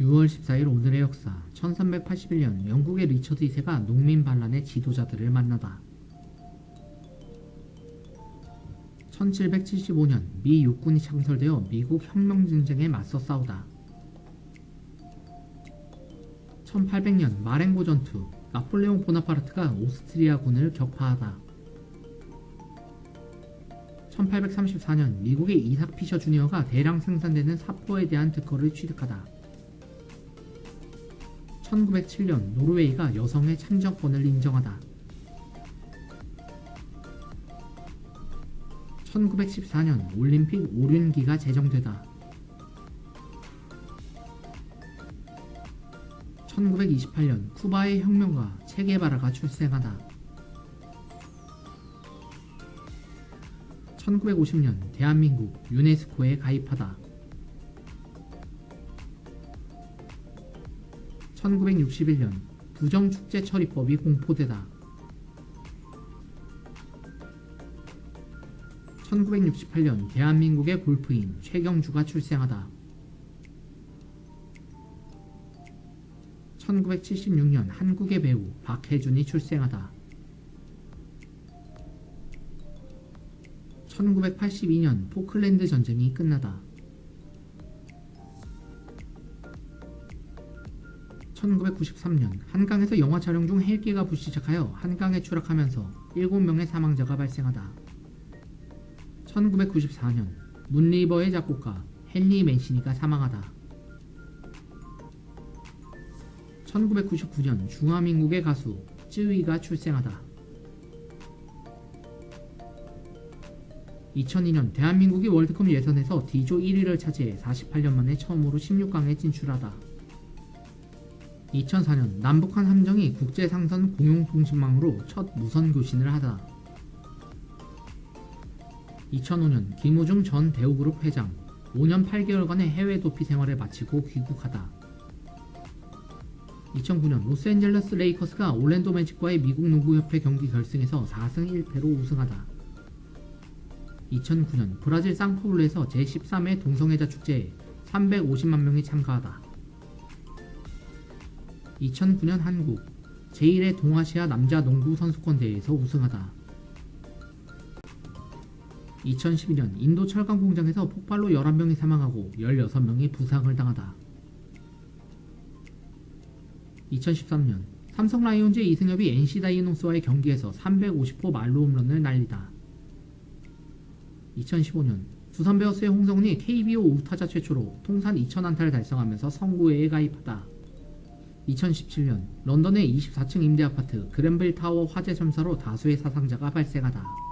6월 14일 오늘의 역사. 1381년 영국의 리처드 2세가 농민 반란의 지도자들을 만나다. 1775년 미 육군이 창설되어 미국 혁명 전쟁에 맞서 싸우다. 1800년 마ren고 전투. 나폴레옹 보나파르트가 오스트리아군을 격파하다. 1834년 미국의 이삭 피셔 주니어가 대량 생산되는 사포에 대한 특허를 취득하다 1907년 노르웨이가 여성의 참정권을 인정하다. 1914년 올림픽 오륜기가 제정되다. 1928년 쿠바의 혁명가 체게바라가 출생하다. 1950년 대한민국 유네스코에 가입하다. 1961년 부정축제 처리법이 공포되다. 1968년 대한민국의 골프인 최경주가 출생하다. 1976년 한국의 배우 박혜준이 출생하다. 1982년 포클랜드 전쟁이 끝나다. 1993년 한강에서 영화 촬영 중 헬기가 부시작하여 한강에 추락하면서 7명의 사망자가 발생하다. 1994년 문리버의 작곡가 헨리 맨시니가 사망하다. 1999년 중화민국의 가수 쯔위가 출생하다. 2002년 대한민국이 월드컵 예선에서 D조 1위를 차지해 48년 만에 처음으로 16강에 진출하다. 2004년 남북한 함정이 국제상선 공용통신망으로 첫 무선 교신을 하다. 2005년 김우중 전 대우그룹 회장 5년 8개월간의 해외 도피 생활을 마치고 귀국하다. 2009년 로스앤젤레스 레이커스가 올랜도 매직과의 미국 농구협회 경기 결승에서 4승 1패로 우승하다. 2009년 브라질 상파울루에서 제13회 동성애자 축제에 350만 명이 참가하다. 2009년 한국 제1회 동아시아 남자 농구 선수권 대회에서 우승하다. 2012년 인도 철강 공장에서 폭발로 11명이 사망하고 16명이 부상을 당하다. 2013년 삼성 라이온즈 이승엽이 NC 다이노스와의 경기에서 350호 말로 홈런을 날리다. 2015년 두산 베어스의 홍성훈이 KBO 우타자 최초로 통산 2000안타를 달성하면서 선구회에 가입하다. 2017년 런던의 24층 임대 아파트 그랜빌 타워 화재 참사로 다수의 사상자가 발생하다.